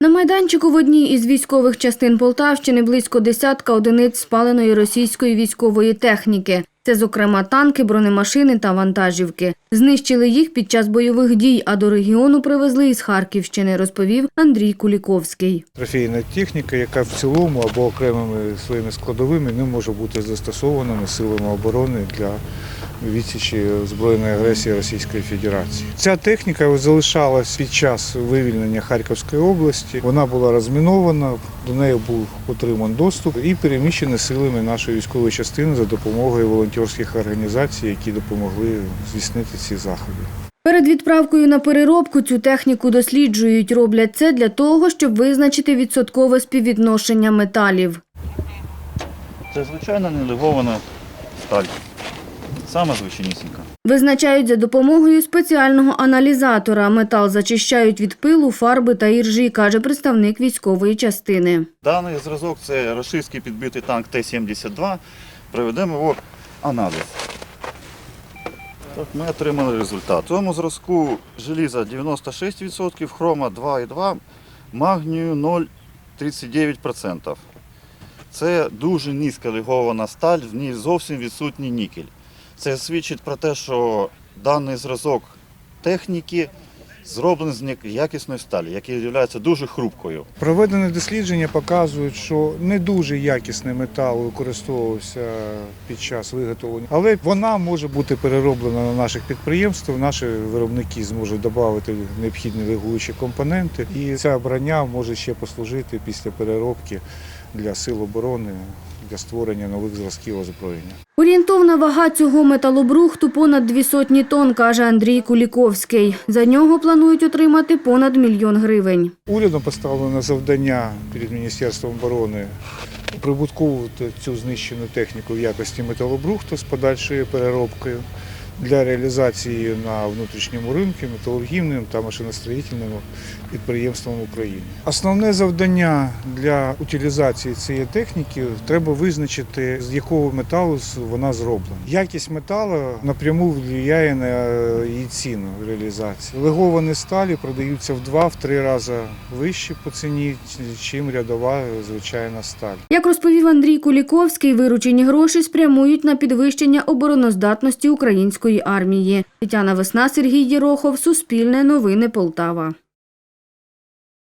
На майданчику в одній із військових частин Полтавщини близько десятка одиниць спаленої російської військової техніки. Це, зокрема, танки, бронемашини та вантажівки. Знищили їх під час бойових дій, а до регіону привезли із Харківщини, розповів Андрій Куліковський. Трофейна техніка, яка в цілому або окремими своїми складовими не може бути застосованими силами оборони для відсічі збройної агресії Російської Федерації. Ця техніка залишалась під час вивільнення Харківської області. Вона була розмінована, до неї був отриман доступ і переміщена силами нашої військової частини за допомогою волонтерських організацій, які допомогли здійснити ці заходи. Перед відправкою на переробку цю техніку досліджують. Роблять це для того, щоб визначити відсоткове співвідношення металів. Це звичайна нелегована сталь. Саме звичайнісінька. Визначають за допомогою спеціального аналізатора. Метал зачищають від пилу, фарби та іржі, каже представник військової частини. Даний зразок це російський підбитий танк Т-72. Проведемо його аналіз. Так, ми отримали результат. В цьому зразку желіза 96%, хрома 2,2, магнію 0,39%. Це дуже низька легована сталь, в ній зовсім відсутній нікель. Це свідчить про те, що даний зразок техніки зроблений з якісної сталі, яка є дуже хрупкою. Проведені дослідження показують, що не дуже якісний метал використовувався під час виготовлення, але вона може бути перероблена на наших підприємствах. Наші виробники зможуть додати необхідні легуючі компоненти, і ця броня може ще послужити після переробки для сил оборони для створення нових зразків озброєння. Орієнтовна вага цього металобрухту понад дві сотні тонн, каже Андрій Куліковський. За нього планують отримати понад мільйон гривень. Урядом поставлено завдання перед Міністерством оборони прибутковувати цю знищену техніку в якості металобрухту з подальшою переробкою для реалізації на внутрішньому ринку металургійним та машиностроїтельним підприємствам України. Основне завдання для утилізації цієї техніки треба визначити, з якого металу вона зроблена. Якість металу напряму впливає на її ціну реалізації. Леговані сталі продаються в два-три рази вище по ціні, чим рядова звичайна сталь. Як розповів Андрій Куліковський, виручені гроші спрямують на підвищення обороноздатності української армії. Тетяна Весна, Сергій Єрохов, Суспільне новини Полтава.